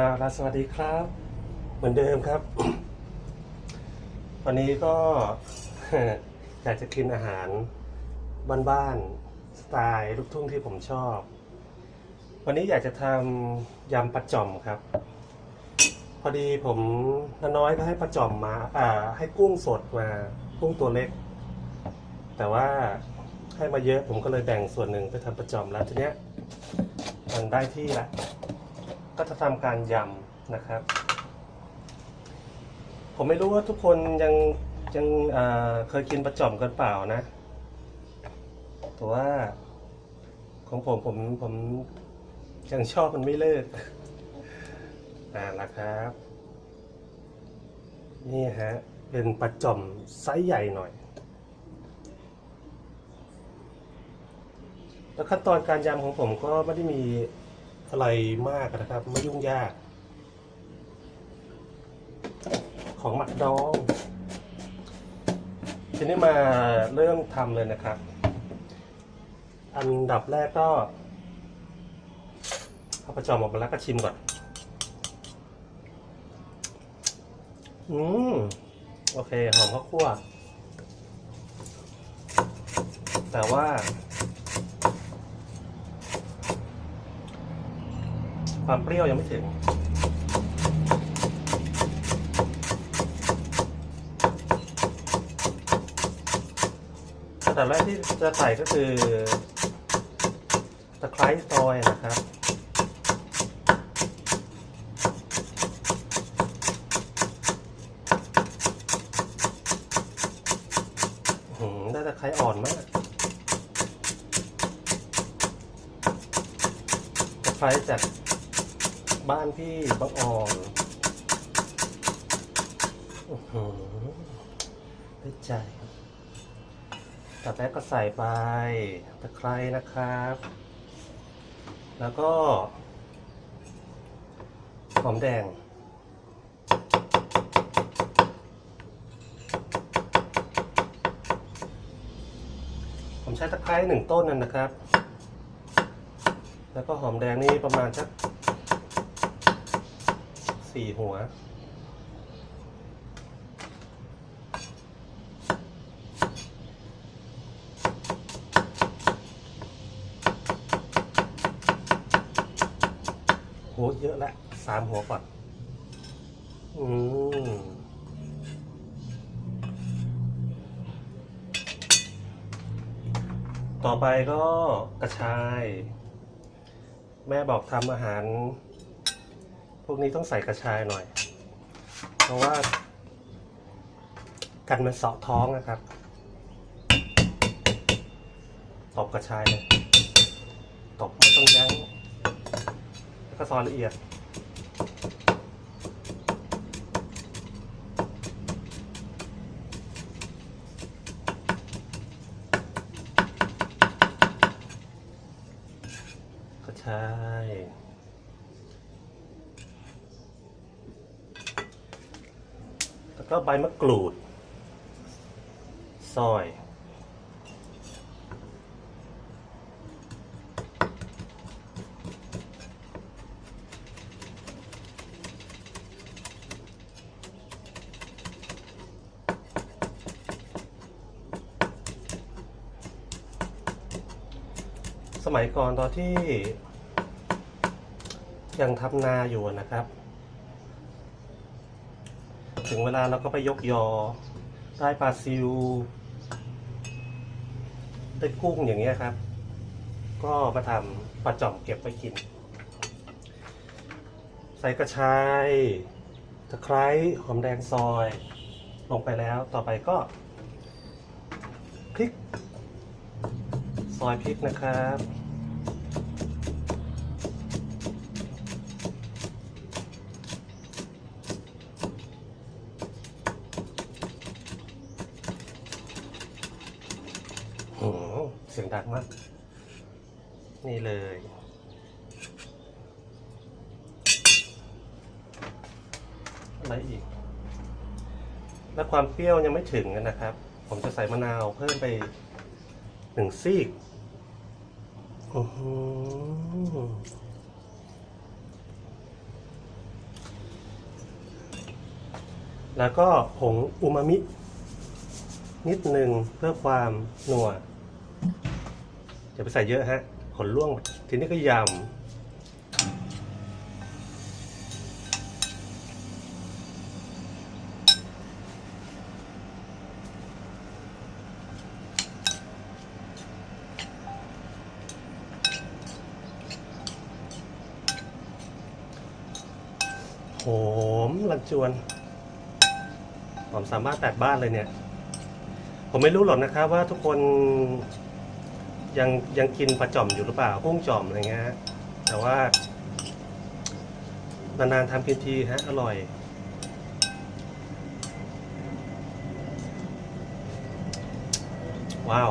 อาลาสวัสดีครับ เหมือนเดิมครับ วันนี้ก็ อยากจะกินอาหารบ้านๆสไตล์ลูกทุ่งที่ผมชอบ วันนี้อยากจะทำยำปลาจ่อมครับ พอดีผมนน้อยก็ให้ปลาจ่อมมาอ่าให้กุ้งสดมากุ้งตัวเล็ก แต่ว่าให้มาเยอะผมก็เลยแบ่งส่วนหนึ่งไปทำปลาจ่อมแล้วทีเนี้ยมันได้ที่ละ ก็จะทำการยำนะครับ ผมไม่รู้ว่าทุกคนยังยังเคยกินปลาจ่อมกันเปล่านะแต่ว่าของผมผมผมยังชอบมันไม่เลิกอ่าละครับ นี่ฮะ เป็นปลาจ่อมไซส์ใหญ่หน่อย แล้วขั้นตอนการยำของผมก็ไม่ได้มี อะไรมากนะครับ ไม่ยุ่งยาก ของหมักดองทีนี้มาเริ่มทำเลยนะครับ อันดับแรกก็เอาประจอมออกมาแล้วก็ชิมก่อน อืม โอเค หอมข้าวคั่ว แต่ว่า ความเปรี้ยวยังไม่ถึง อันดับแรกที่จะใส่ก็คือตะไคร้ซอยนะครับหือได้ตะไคร้อ่อนมากตะไคร้จาก บ้านพี่บางอ่อนอื้อหือได้ใจตัดแรกก็ใส่ไปตะไคร้นะครับ แล้วก็ หอมแดง ผมใช้ตะไคร้หนึ่งต้นนั่นนะครับ แล้วก็หอมแดงนี่ประมาณสัก สี่หัว โหเยอะละสามหัวก่อน อืมต่อไปก็กระชาย แม่บอกทำอาหาร วกนี้ต้องใส่กระชายหน่อย เพราะว่า กันมันเสาะท้องนะครับตบกระชายเลยตบไม่ต้องยั้งแล้วก็ซอยละเอียด กระชาย แล้ว ก็ใบมะกรูด ซอย สมัยก่อนตอนที่ยังทำนาอยู่นะครับ ถึงเวลาเราก็ไปยกยอ ได้ปลาซิว ได้กุ้งอย่างเงี้ยครับ ก็มาทำปลาจ่อมเก็บไปกิน ใส่กระชายตะไคร้หอมแดงซอย ลงไปแล้วต่อไปก็พริก ซอยพริกนะครับ เสียงดังมาก นี่เลย อะไรอีก และความเปรี้ยวยังไม่ถึงนะครับ ผมจะใส่มะนาวเพิ่มไปหนึ่งซีกอื้อหือแล้วก็ผงอูมามิ นิดหนึ่งเพื่อความนัว อย่าไปใส่เยอะฮะขนล่วง ทีนี้ก็ยำโหมลันจวนผมสามารถแตกบ้านเลยเนี่ย ผมไม่รู้หรอกนะครับว่าทุกคน ยังยังกินปลาจ่อมอยู่หรือเปล่ากุ้งจ่อมอะไรเงี้ยฮะแต่ว่านานๆทำกินทีฮะอร่อย ว้าว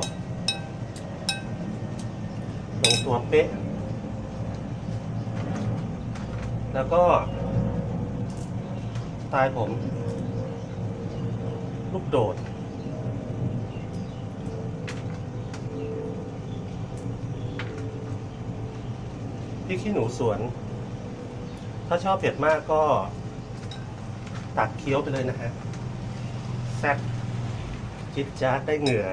ลงตัวเป๊ะ แล้วก็ตล์ผม ลูกโดด พี่ขี้หนูสวน ถ้าชอบเผ็ดมากก็ ตักเคี้ยวไปเลยนะฮะแซ่บจิดจ๊าดได้เหงื่อ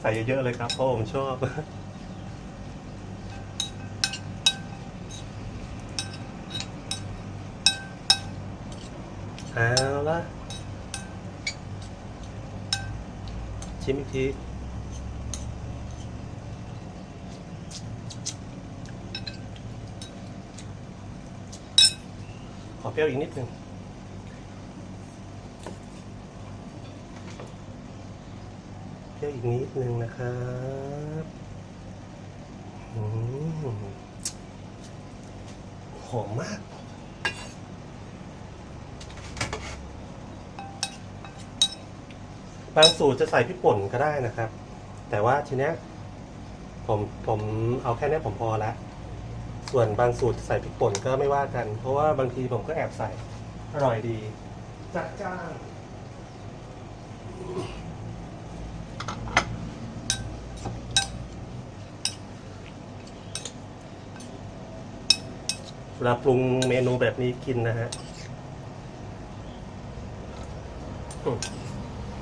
ใส่เยอะๆเลยครับเพราะผมชอบเอาละชิมอีกที ขอเปรี้ยวอีกนิดหนึ่งเปรี้ยวอีกนิดหนึ่งนะครับอหอมมากบางสูตรจะใส่พริกป่นก็ได้นะครับ แต่ว่าทีเนี้ยผมผมเอาแค่นี้ผมพอละ ส่วนบางสูตรใส่พริกป่นก็ไม่ว่ากัน เพราะว่าบางทีผมก็แอบใส่ อร่อยดี จัดจ้านเวลาปรุงเมนูแบบนี้กินนะฮะ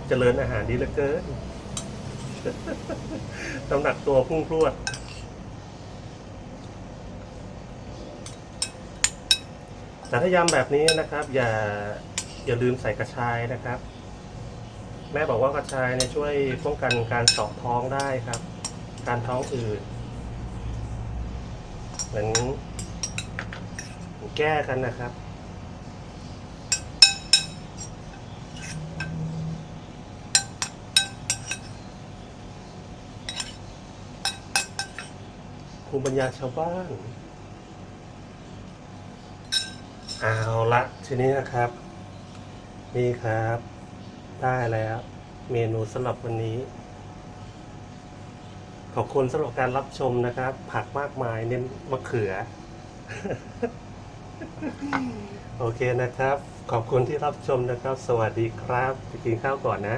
เจริญอาหารดีเหลือเกินน้ำหนักตัวพุ่งพรวด แต่ถ้ายำแบบนี้นะครับ อย่าอย่าลืมใส่กระชายนะครับ แม่บอกว่ากระชายเนี่ยช่วยป้องกันการเจาะท้องได้ครับ การท้องอืดเหมือนแก้กันนะครับภูมิปัญญาชาวบ้าน เอาละทีนี้นะครับ นี่ครับ ได้แล้ว เมนูสำหรับวันนี้ ขอบคุณสำหรับการรับชมนะครับ ผักมากมายเน้นมะเขือ โอเคนะครับ ขอบคุณที่รับชมนะครับ สวัสดีครับไปกินข้าวก่อนนะ